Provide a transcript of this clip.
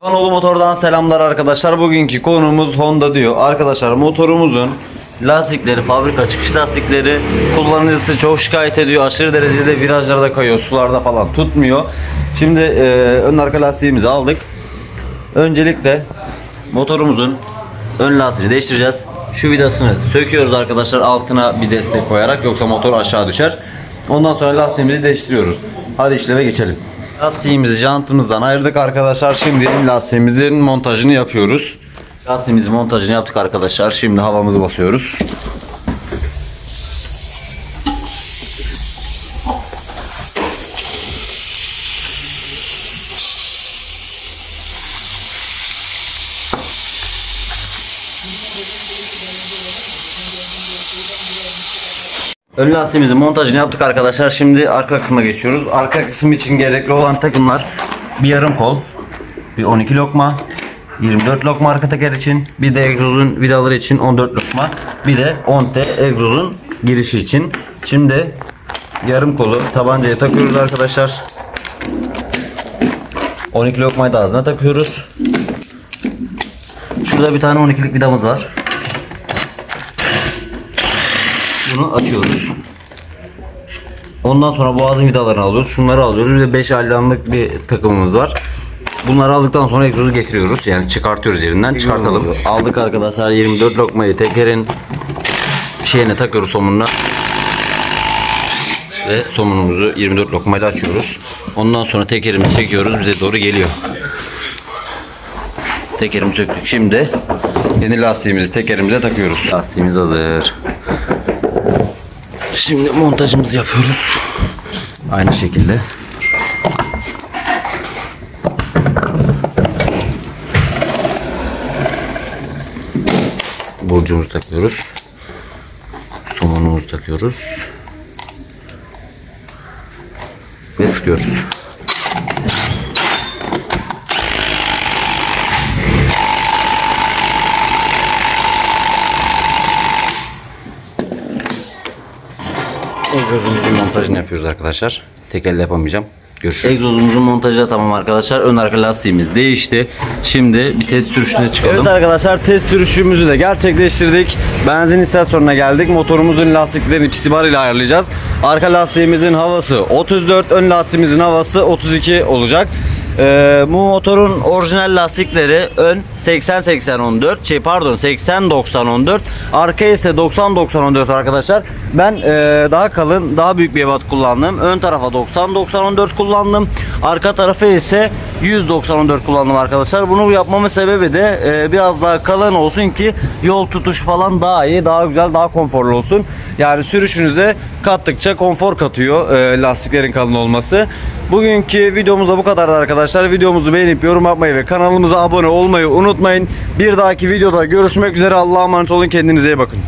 Konolu Motor'dan selamlar arkadaşlar. Bugünkü konumuz Honda diyor. Arkadaşlar motorumuzun lastikleri, fabrika çıkış lastikleri kullanıcısı çok şikayet ediyor. Aşırı derecede virajlarda kayıyor, sularda falan tutmuyor. Şimdi e, ön arka lastiğimizi aldık. Öncelikle motorumuzun ön lastiğini değiştireceğiz. Şu vidasını söküyoruz arkadaşlar altına bir destek koyarak yoksa motor aşağı düşer. Ondan sonra lastiğimizi değiştiriyoruz. Hadi işleme geçelim. Lastiğimizi jantımızdan ayırdık arkadaşlar. Şimdi lastiğimizin montajını yapıyoruz. Lastiğimizin montajını yaptık arkadaşlar. Şimdi havamızı basıyoruz. Ön lastiğimizin montajını yaptık arkadaşlar. Şimdi arka kısma geçiyoruz. Arka kısım için gerekli olan takımlar bir yarım kol, bir 12 lokma, 24 lokma arka teker için, bir de egzozun vidaları için 14 lokma, bir de 10T egzozun girişi için. Şimdi yarım kolu tabancaya takıyoruz arkadaşlar. 12 lokmayı da ağzına takıyoruz. Şurada bir tane 12'lik vidamız var. Bunu açıyoruz. Ondan sonra boğazın vidalarını alıyoruz. Şunları alıyoruz. Bir de 5 alyanlık bir takımımız var. Bunları aldıktan sonra egzozu getiriyoruz. Yani çıkartıyoruz yerinden. Çıkartalım. Aldık arkadaşlar 24 lokmayı tekerin şeyine takıyoruz somununa. Ve somunumuzu 24 lokmayla açıyoruz. Ondan sonra tekerimizi çekiyoruz. Bize doğru geliyor. Tekerimi söktük. Şimdi yeni lastiğimizi tekerimize takıyoruz. Lastiğimiz hazır. Şimdi montajımızı yapıyoruz. Aynı şekilde. Burcumuzu takıyoruz. Somonumuzu takıyoruz. Ve sıkıyoruz. Egzozumuzun montajını yapıyoruz arkadaşlar. Tek elle yapamayacağım. Görüşürüz. Egzozumuzun montajı da tamam arkadaşlar. Ön arka lastiğimiz değişti. Şimdi bir test sürüşüne çıkalım. Evet arkadaşlar test sürüşümüzü de gerçekleştirdik. Benzin istasyonuna geldik. Motorumuzun lastiklerini pisibar ile ayarlayacağız. Arka lastiğimizin havası 34, ön lastiğimizin havası 32 olacak. Ee, bu motorun orijinal lastikleri ön 80-80-14 şey pardon 80-90-14 arka ise 90-90-14 arkadaşlar. Ben e, daha kalın daha büyük bir ebat kullandım. Ön tarafa 90-90-14 kullandım. Arka tarafa ise 100-90-14 kullandım arkadaşlar. Bunu yapmamın sebebi de e, biraz daha kalın olsun ki yol tutuşu falan daha iyi daha güzel daha konforlu olsun. Yani sürüşünüze kattıkça konfor katıyor e, lastiklerin kalın olması. Bugünkü videomuz da bu kadardı arkadaşlar. Videomuzu beğenip yorum yapmayı ve kanalımıza abone olmayı unutmayın. Bir dahaki videoda görüşmek üzere. Allah'a emanet olun. Kendinize iyi bakın